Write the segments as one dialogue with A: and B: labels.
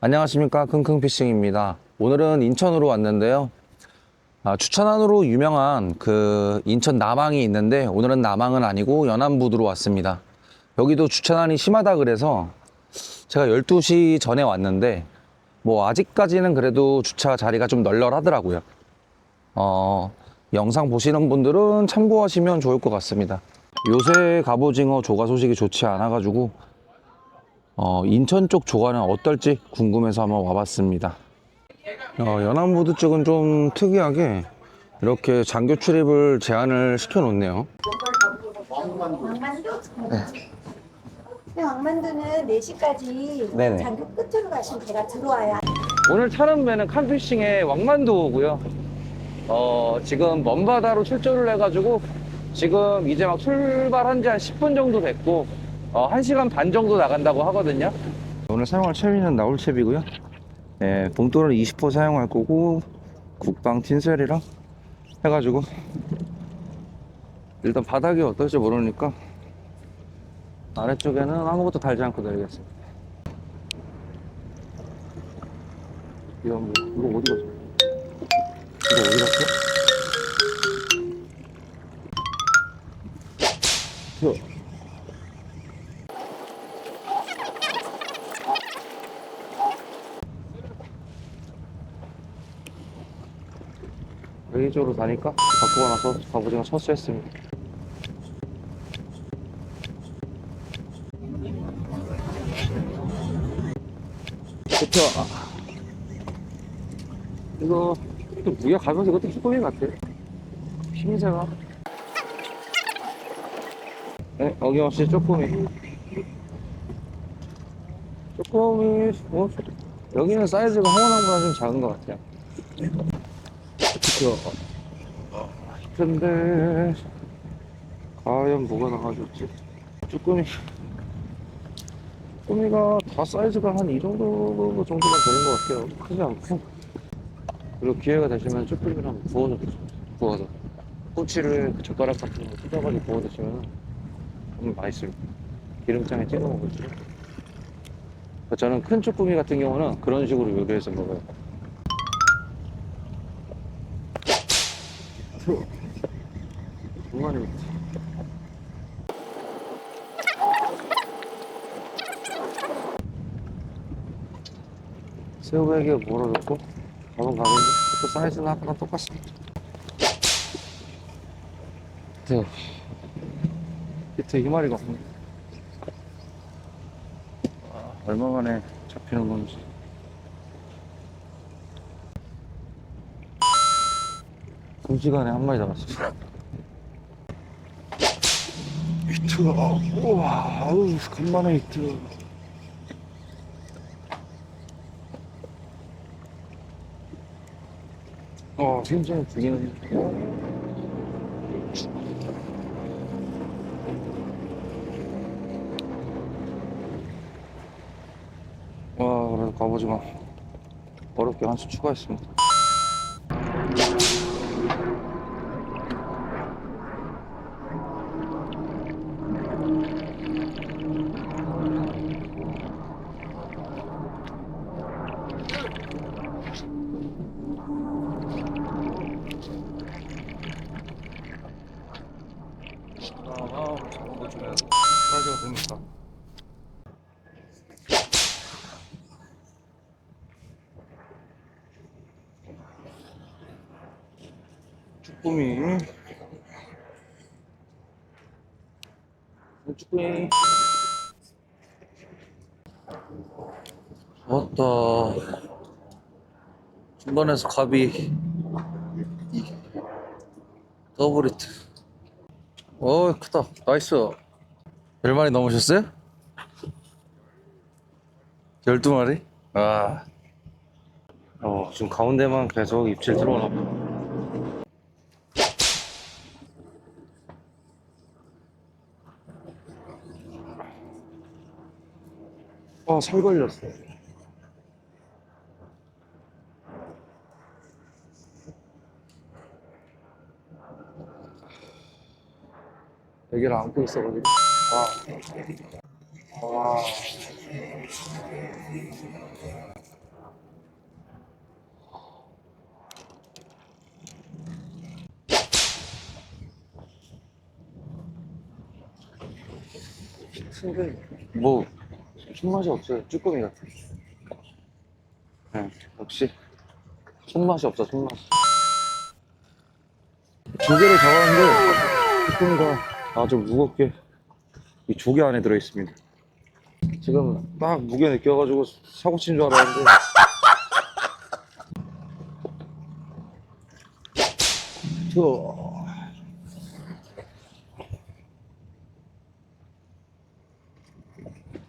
A: 안녕하십니까. 킁킁피싱입니다. 오늘은 인천으로 왔는데요. 아, 추천안으로 유명한 그 인천 남항이 있는데 오늘은 남항은 아니고 연안부두로 왔습니다. 여기도 주차난이 심하다 그래서 제가 12시 전에 왔는데 뭐 아직까지는 그래도 주차 자리가 좀 널널하더라고요. 어, 영상 보시는 분들은 참고하시면 좋을 것 같습니다. 요새 갑오징어 조가 소식이 좋지 않아 가지고 어, 인천 쪽 조과는 어떨지 궁금해서 한번 와봤습니다. 어, 연안부두 쪽은 좀 특이하게 이렇게 장교 출입을 제한을 시켜놓네요.
B: 왕만두? 네. 왕만두는 4시까지
A: 네네.
B: 장교 끝으로 가시면 배가 들어와야
A: 오늘 타는 배는 칸피싱의 왕만두고요. 어, 지금 먼 바다로 출조를 해가지고 지금 이제 막 출발한 지 한 10분 정도 됐고 어, 1시간 반 정도 나간다고 하거든요. 오늘 사용할 채비는 나홀채비고요. 예, 봉돌은 20% 사용할 거고 국방 틴셀이랑 해가지고 일단 바닥이 어떨지 모르니까 아래쪽에는 아무것도 달지 않고 내리겠습니다. 이거 뭐, 이거 어디 갔어? 이거 어디 갔어? 저. 쪽으로 가니까 바꾸고 나서 갑오징어 첫수했습니다. 그쵸? 아. 이거 또 무게 가면서 이것도 쭈꾸미 같아. 힘새가. 네, 어김없이 쪼꾸미. 쪼꾸미, 뭐, 여기는 사이즈가 홍원항보다 좀 작은 것 같아요. 그쵸. 근데, 과연 뭐가 나가줄지. 쭈꾸미. 쭈꾸미가 다 사이즈가 한 이 정도 정도만 되는 것 같아요. 크지 않고. 그리고 기회가 되시면 쭈꾸미를 한번 구워서 드세요. 구워서. 꼬치를 그 젓가락 같은 거 뜯어가지고 구워 드시면 정말 맛있어요. 기름장에 찍어 먹을지. 저는 큰 쭈꾸미 같은 경우는 그런 식으로 요리해서 먹어요. 정말 새우에게 물어줬고 밥은 가는데 또 사이즈는 아까랑 똑같습니다. 네. 밑에 이 마리가 없네. 아, 얼마 만에 잡히는 건지. 두 시간에 한 마리 잡았어.
C: 히트, 우와, 아우, 간만에 히트.
A: 어, 굉장히 죽이는. 와, 그래도 갑오징어 어렵게 한 수 추가했습니다. 아, 잡은 거 주면 사이즈가 되니까. 쭈꾸미. 쭈꾸미. 왔다. 중간에서 갑이 더블 히트. 어 크다 나이스 열 마리 넘으셨어요? 열두 마리? 아 어, 지금 가운데만 계속 입질 들어오나 봐
C: 아, 살 걸렸어.
A: 여기를 안고 있어가지고. 와, 와뭐 손맛이 없어요. 쭈꾸미 같아. 네, 역시 손맛이 없어. 손맛. 조개를 잡았는데 쭈꾸미가 아주 무겁게 이 조개 안에 들어 있습니다. 지금 딱 무게 느껴가지고 사고 친 줄 알았는데. 저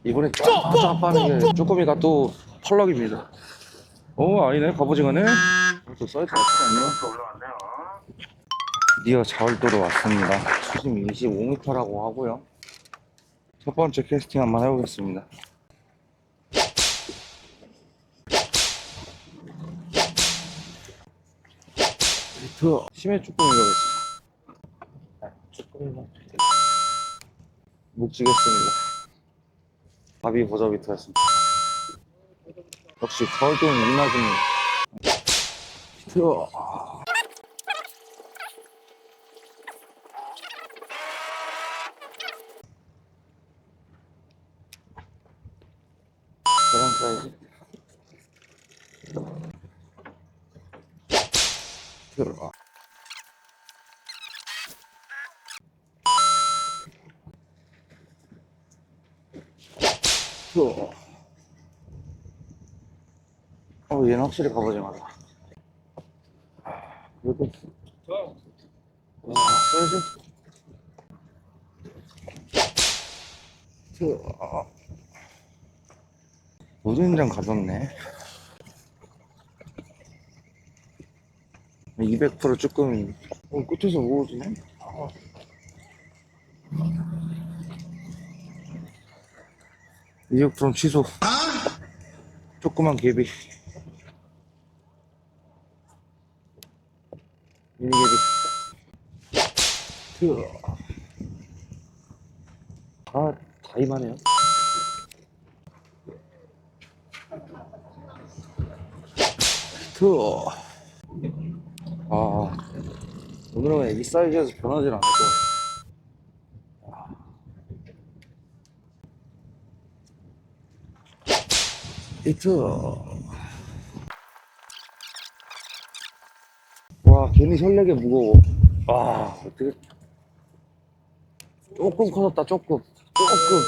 A: 이번에 쫙쫙 게 쭈꾸미가 또 펄럭입니다. 어 아니네 갑오징어네. 또 사이즈 맞지 드디어 자월도로 왔습니다. 수심 25m라고 하고요. 첫 번째 캐스팅 한번 해보겠습니다. 히트 심해 쭈꾸미가 있어. 쭈꾸미가 묵지겠습니다. 밥이 버저비트였습니다. 역시 가을동은 이나중입니다. 히트 계란 사이즈 들어가 들어가 어 얘는 확실히 아, 그래도 와 사이즈 들어가 오전장 가볍네. 200% 조금 어, 끝에서 무거워지네. 아. 이백 프로 취소. 조그만 개비. 미니 개비. 그. 아, 다 이만해요. 그, 아, 오늘은 애기 사이즈에서 변하진 않을 것 같아. 이트. 와, 괜히 설레게 무거워. 와, 어떻게. 조금 커졌다, 조금. 조금.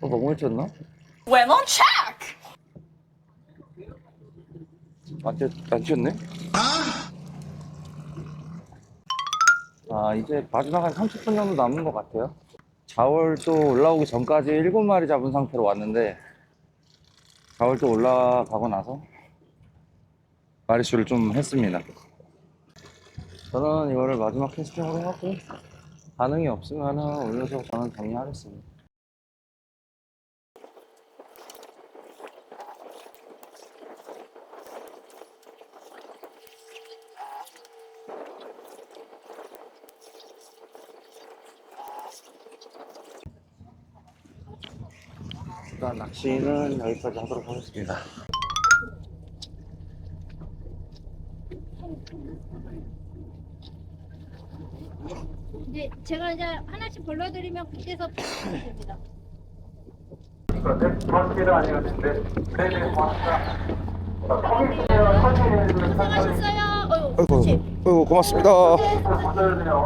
A: 어, 너무 일찍 했나?
D: When on check!
A: 안, 튀, 안 튀었네? 아, 이제 마지막 한 30분 정도 남은 것 같아요. 자월도 올라오기 전까지 7마리 잡은 상태로 왔는데, 자월도 올라가고 나서 마리수를 좀 했습니다. 저는 이거를 마지막 캐스팅으로 하고, 반응이 없으면 올려서 저는 정리하겠습니다. 일단 낚시는 여기까지 하도록 하겠습니다.
E: 이제 제가 이제 하나씩 불러드리면 그때서 됩니다. 고생하셨어요. 어휴,
A: 아이고,
E: 그렇지.
A: 아이고 고맙습니다.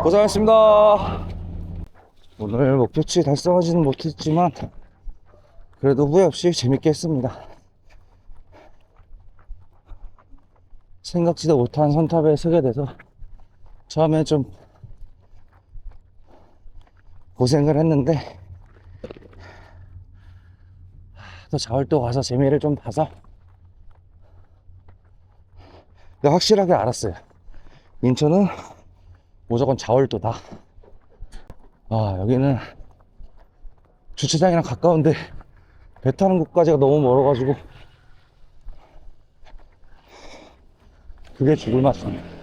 A: 고생하셨습니다. 오늘 목표치 달성하지는 못했지만 그래도 후회 없이 재밌게 했습니다. 생각지도 못한 선탑에 서게 돼서 처음에 좀 고생을 했는데 또 자월도 가서 재미를 좀 봐서 확실하게 알았어요. 인천은 무조건 자월도다. 아, 여기는 주차장이랑 가까운데 배 타는 곳까지가 너무 멀어가지고 그게 죽을 맛이네.